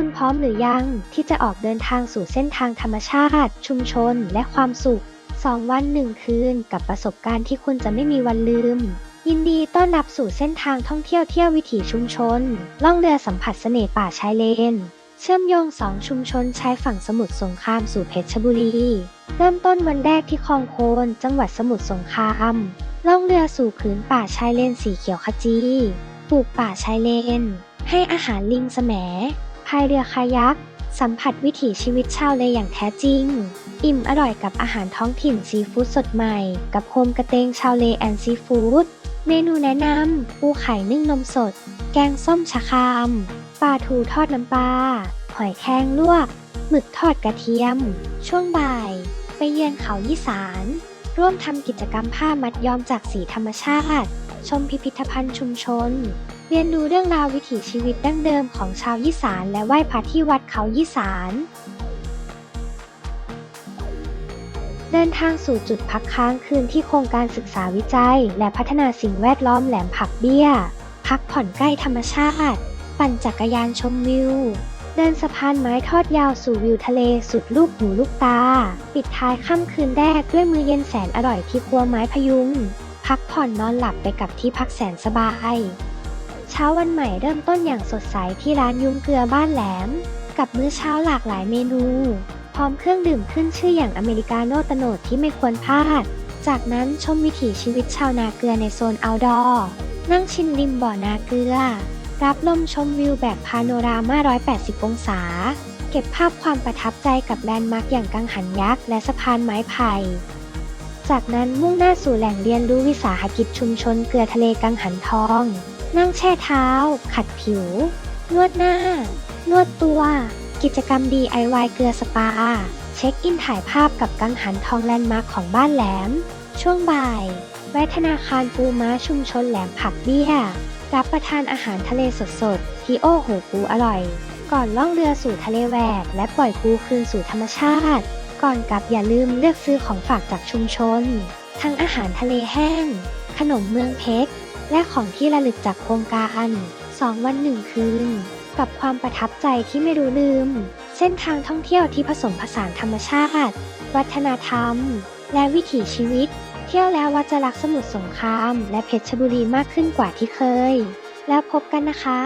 คุณพร้อมหรือยังที่จะออกเดินทางสู่เส้นทางธรรมชาติ ชุมชน และความสุข 2 วัน 1 คืน กับประสบการณ์ที่คุณจะไม่มีวันลืม ยินดีต้อนรับสู่เส้นทางท่องเที่ยวเที่ยววิถีชุมชน ล่องเรือสัมผัสเสน่ห์ป่าชายเลน เชื่อมโยงสองชุมชนชายฝั่งสมุทรสงครามสู่เพชรบุรี เริ่มต้นวันแรกที่คลองโคน จังหวัดสมุทรสงคราม ล่องเรือสู่ผืนป่าชายเลนสีเขียวขจี ปลูกป่าชายเลน ให้อาหารลิงแสม พายเรือคายัก สัมผัสวิถีชีวิตชาวเลอย่างแท้จริง อิ่มอร่อยกับอาหารท้องถิ่นซีฟู้ดสดใหม่ กับโฮมกระเตงชาวเลแอนซีฟู้ด เมนูแนะนำปูไข่นึ่งนมสด แกงส้มชะคราม ปลาทูทอดน้ำปลา หอยแครงลวก หมึกทอดกระเทียม ช่วงบ่าย ไปเยือนเขายี่สาน ร่วมทำกิจกรรมผ้ามัดย้อมจากสีธรรมชาติ ชมพิพิธภัณฑ์ชุมชน เรียนรู้เรื่องราววิถีชีวิตดั้งเดิมของชาวยี่สานและไหว้พระที่วัดเขายี่สานเดินทางสู่จุดพักค้างคืนที่โครงการศึกษาวิจัย และพัฒนาสิ่งแวดล้อมแหลมผักเบี้ย พักผ่อนใกล้ธรรมชาติ ปั่นจักรยานชมวิว เดินสะพานไม้ทอดยาวสู่วิวทะเลสุดลูกหูลูกตา ปิดท้ายค่ำคืนแรกด้วยมือเย็นแสนอร่อยที่ครัวไม้พยุง พักผ่อนนอนหลับไปกับที่พักแสนสบาย เช้าวันใหม่เริ่มต้นอย่างสดใสที่ร้านยุ้งเกลือบ้านแหลม กับมื้อเช้าหลากหลายเมนู พร้อมเครื่องดื่มขึ้นชื่ออย่างอเมริกาโน่ตโนดที่ไม่ควรพลาด จากนั้นชมวิถีชีวิตชาวนาเกลือในโซน outdoor นั่งชิมริมบ่อนาเกลือ รับลมชมวิวแบบพาโนรามา 180 องศา เก็บภาพความประทับใจกับแลนด์มาร์กอย่างกังหันยักษ์และสะพานไม้ไผ่ จากนั้นมุ่งหน้าสู่แหล่งเรียนรู้วิสาหกิจชุมชนเกลือทะเลกังหันทอง นั่งแช่เท้า ขัดผิว นวดหน้า นวดตัว กิจกรรม DIY เกลือสปา เช็คอินถ่ายภาพกับกังหันทองแลนด์มาร์คของบ้านแหลม ช่วงบ่าย แวะธนาคารปูม้าชุมชนแหลมผักเบี้ย รับประทานอาหารทะเลสดๆที่โอ้โหปูอร่อย ก่อนล่องเรือสู่ทะเลแหวกและปล่อยปูคืนสู่ธรรมชาติ ก่อนกลับอย่าลืมเลือกซื้อของฝากจากชุมชน ทั้งอาหารทะเลแห้ง ขนมเมืองเพชร และของที่ระลึกจากโครงการ2วัน1คืน กับความประทับใจที่ไม่รู้ลืม เส้นทางท่องเที่ยวที่ผสมผสานธรรมชาติ วัฒนธรรม และวิถีชีวิต เที่ยวแล้วว่าจะรักสมุทรสงคราม และเพชรบุรีมากขึ้นกว่าที่เคย แล้วพบกันนะคะ